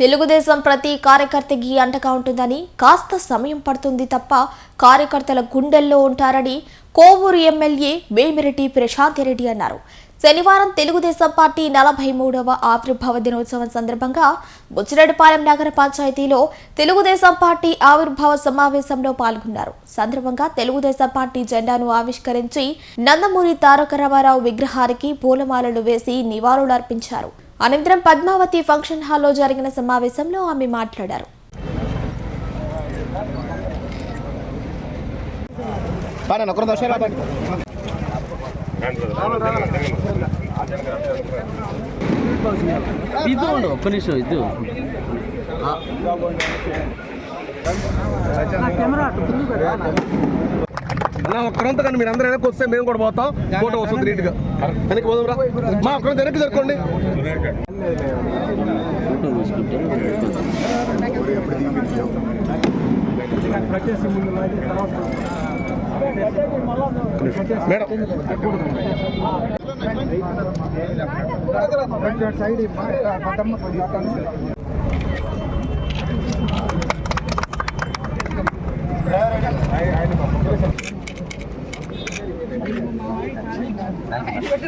తెలుగుదేశం ప్రతి కార్యకర్తకి అంటగా ఉంటుందని కాస్త సమయం పడుతుంది తప్ప కార్యకర్తల గుండెల్లో ఉంటారని కోవూరు ఎమ్మెల్యే వేమిరెడ్డి ప్రశాంతిరెడ్డి అన్నారు. శనివారం తెలుగుదేశం పార్టీ నలభై మూడవ ఆవిర్భావ దినోత్సవం సందర్భంగా బుచ్చిరెడ్డిపాలెం నగర పంచాయతీలో తెలుగుదేశం పార్టీ ఆవిర్భావ సమావేశంలో పాల్గొన్నారు. సందర్భంగా తెలుగుదేశం పార్టీ జెండాను ఆవిష్కరించి నందమూరి తారక రామారావు విగ్రహానికి పూలమాలలు వేసి నివాళులర్పించారు. అనంతరం పద్మావతి ఫంక్షన్ హాల్లో జరిగిన సమావేశంలో ఆమె మాట్లాడారు పాడండి ఒకరి దోష ಇದು ಉಂಟು ಒಕ್ಕ ನಿಮಿಷ ಇದು అన్న ఒక్కరంతా కానీ మీరు అందరూ వెనక్కి వస్తే మేము కూడా పోతాం. ఫోటో వస్తుంది నీట్గా వెనక్కి పోదాంరా మా ఒక్కరంత వెనక్కి జరుపుకోండి. మేడం. సైడ్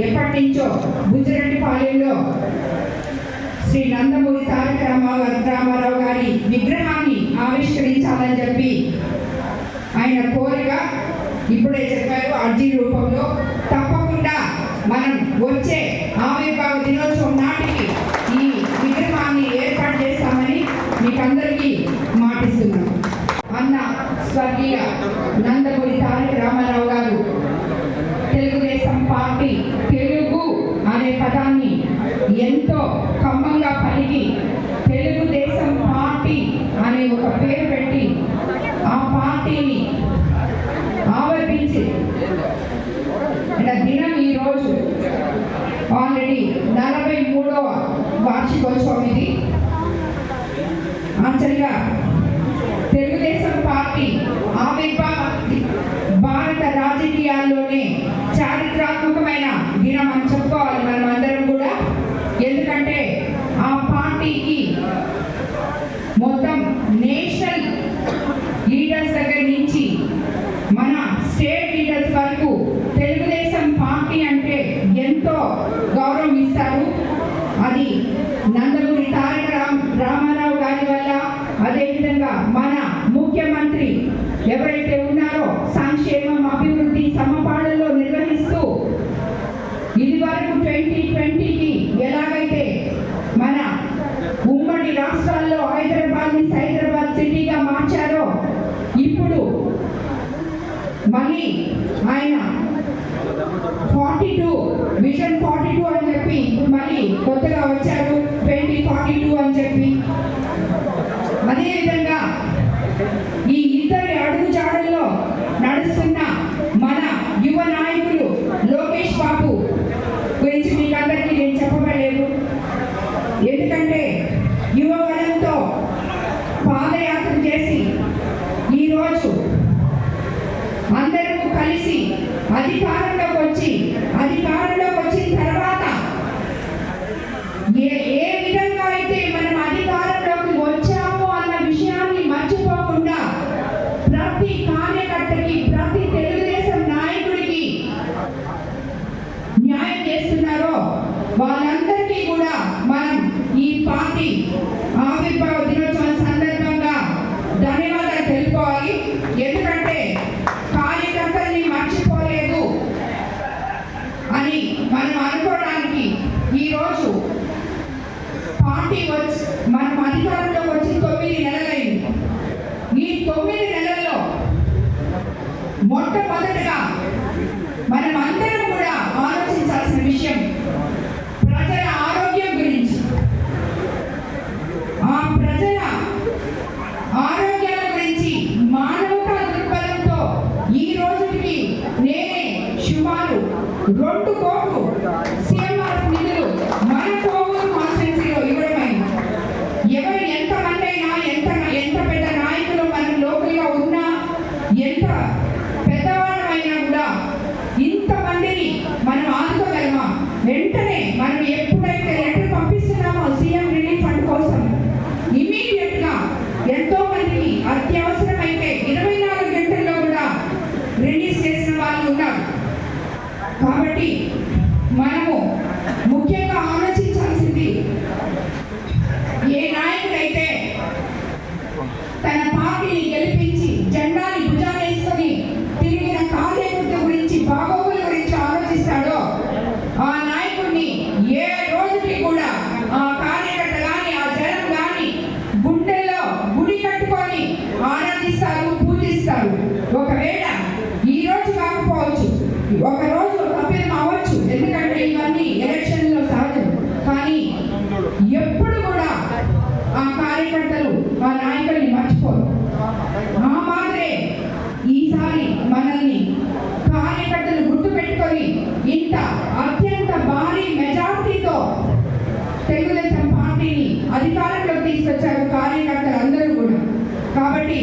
ఎప్పటి నుంచో బుజ్జిరెడ్డిపాలెంలో శ్రీ నందమూరి తారక రామారావు రామారావు గారి విగ్రహాన్ని ఆవిష్కరించాలని చెప్పి ఆయన కోరిక ఇప్పుడే చెప్పారు. అర్జీ రూపంలో తప్పకుండా మనం వచ్చే ఆవిర్భావ దినోత్సవం నాటికి ఈ విగ్రహాన్ని ఏర్పాటు చేస్తామని మీకందరికీ మాటిస్తున్నాం అన్న స్వర్గీయ నందమూరి తారక రామారావు గారు తెలుగుదేశం పార్టీ తెలుగు అనే పదాన్ని ఎంతో ఖమ్మంగా పలికి తెలుగుదేశం పార్టీ అనే ఒక పేరు పెట్టి ఆ పార్టీని ఆవర్పించి దినం ఈరోజు ఆల్రెడీ నలభై మూడవ వార్షికోత్సవం ఇది. ఆశ్చర్యంగా తెలుగుదేశం పార్టీ ఆవిర్భావ భారత రాజకీయాల్లోనే చారిత్రాత్మకమైన దినం అని చెప్పుకోవాలి మనం అందరం కూడా. ఎందుకంటే ఆ పార్టీకి మొత్తం నేషనల్ లీడర్స్ దగ్గర నుంచి మన స్టేట్ లీడర్స్ వరకు తెలుగుదేశం పార్టీ అంటే ఎంతో గౌరవం ఇస్తారు. అది నందమూరి తారక రామ్ రామారావు గారి వల్ల అదేవిధంగా మన ముఖ్యమంత్రి ఎవరైతే ఉన్నారో సంక్షేమం అభివృద్ధి సమపాడల్లో నిర్వహిస్తూ ఇది వరకు ట్వంటీ మళ్ళీ ఆయన forty two vision forty two వాళ్ళందరికీ కూడా మనం ఈ పార్టీ ఆవిర్భావ దినోత్సవం సందర్భంగా ధన్యవాదాలు తెలుపుకోవాలి. ఎందుకంటే కార్యకర్తల్ని మర్చిపోలేదు అని మనం అనుకోవడానికి ఈరోజు పార్టీ వచ్చి మనం అధికారంలోకి వచ్చి తొమ్మిది నెలలైంది. ఈ తొమ్మిది నెలల్లో మొట్టమొదటిగా మనం అందరం కూడా ఆలోచించాల్సిన విషయం Run to God కాబట్టి మనము ముఖ్యంగా ఆలోచించాల్సింది ఏ నాయకుడైతే తన పార్టీని గెలిపి ఆ కార్యకర్తలు ఆ నాయకుల్ని మర్చిపోరు. మా మాదిరే ఈసారి మనల్ని కార్యకర్తలు గుర్తు పెట్టుకొని ఇంత అత్యంత భారీ మెజార్టీతో తెలుగుదేశం పార్టీని అధికారంలోకి తీసుకొచ్చారు కార్యకర్తలు అందరూ కూడా. కాబట్టి